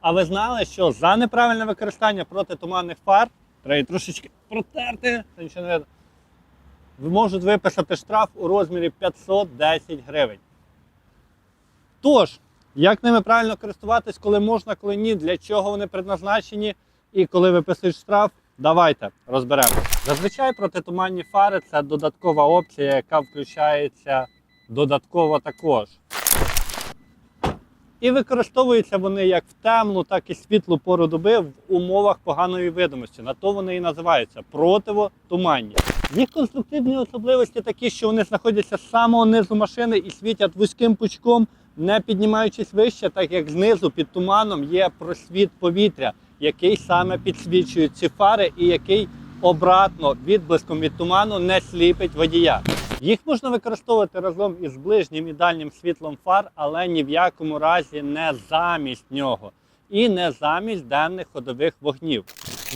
А ви знали, що за неправильне використання протитуманних фар, треба трошечки протерти, та нічого не видно, ви можуть виписати штраф у розмірі 510 гривень. Тож, як ними правильно користуватись, коли можна, коли ні, для чого вони предназначені, і коли виписують штраф, давайте розберемо. Зазвичай протитуманні фари це додаткова опція, яка включається додатково також. І використовуються вони як в темну, так і світлу пору доби в умовах поганої видимості. На то вони і називаються противотуманні. Їх конструктивні особливості такі, що вони знаходяться з самого низу машини і світять вузьким пучком, не піднімаючись вище, так як знизу під туманом є просвіт повітря, який саме підсвічує ці фари і який обратно відблиском від туману не сліпить водія. Їх можна використовувати разом із ближнім і дальнім світлом фар, але ні в якому разі не замість нього і не замість денних ходових вогнів.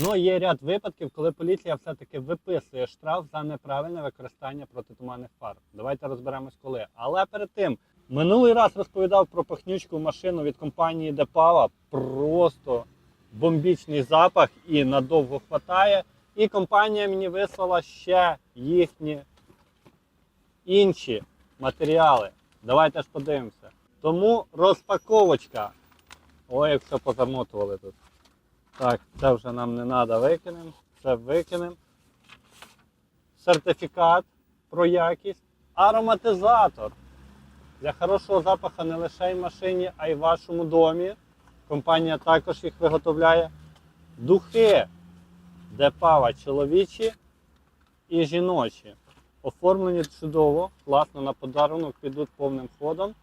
Ну є ряд випадків, коли поліція все-таки виписує штраф за неправильне використання протитуманних фар. Давайте розберемось коли. Але перед тим минулий раз розповідав про пахнючку машину від компанії Депава. Просто бомбічний запах і надовго хватає. І компанія мені вислала ще їхні інші матеріали. Давайте ж подивимося. Тому розпаковочка. Ой, як все позамотували тут. Так, це вже нам не треба викинемо. Це викинемо. Сертифікат про якість. Ароматизатор. Для хорошого запаху не лише в машині, а й в вашому домі. Компанія також їх виготовляє. Духи. Депава чоловічі і жіночі. Оформлені чудово, класно на подарунок підуть повним ходом.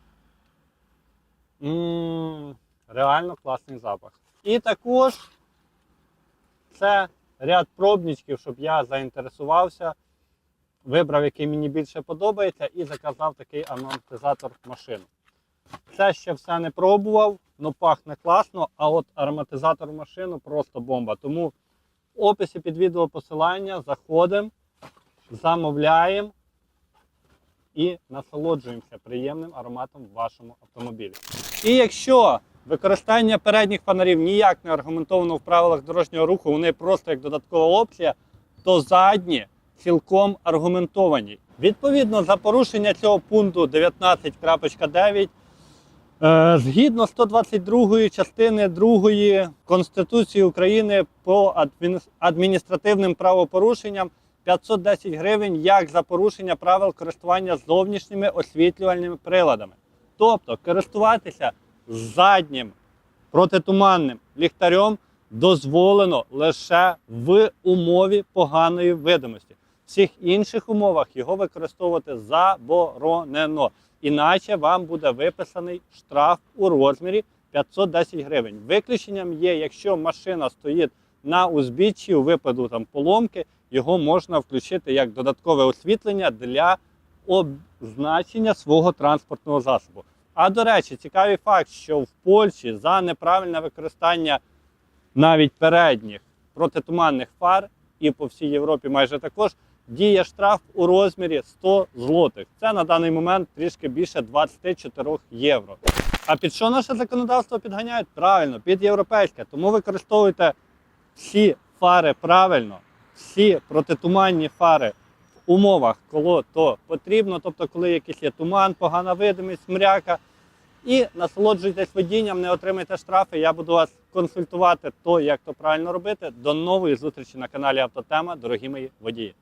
М, реально класний запах. І також це ряд пробничків, щоб я заінтересувався, вибрав, який мені більше подобається, і заказав такий ароматизатор машину. Це ще все не пробував, але пахне класно, а от ароматизатор машину просто бомба. Тому в описі під відео посилання заходимо замовляємо і насолоджуємося приємним ароматом в вашому автомобілі. І якщо використання передніх фонарів ніяк не аргументовано в правилах дорожнього руху, вони просто як додаткова опція, то задні цілком аргументовані. Відповідно, за порушення цього пункту 19.9 Е, Згідно 122 частини 2 Конституції України по адміністративним правопорушенням 510 гривень як за порушення правил користування зовнішніми освітлювальними приладами. Тобто користуватися заднім протитуманним ліхтарем дозволено лише в умові поганої видимості. В всіх інших умовах його використовувати заборонено. Іначе вам буде виписаний штраф у розмірі 510 гривень. Виключенням є, якщо машина стоїть на узбіччі у випаду там поломки, його можна включити як додаткове освітлення для обзначення свого транспортного засобу. А до речі, цікавий факт, що в Польщі за неправильне використання навіть передніх протитуманних фар і по всій Європі майже також діє штраф у розмірі 100 злотих. Це на даний момент трішки більше 24 євро. А під що наше законодавство підганяють? Правильно, під європейське. Тому використовуйте всі фари правильно, всі протитуманні фари в умовах, коли то потрібно, тобто, коли якийсь є туман, погана видимість, мряка. І насолоджуйтесь водінням, не отримайте штрафи. Я буду вас консультувати, то як то правильно робити. До нової зустрічі на каналі Автотема, дорогі мої водії.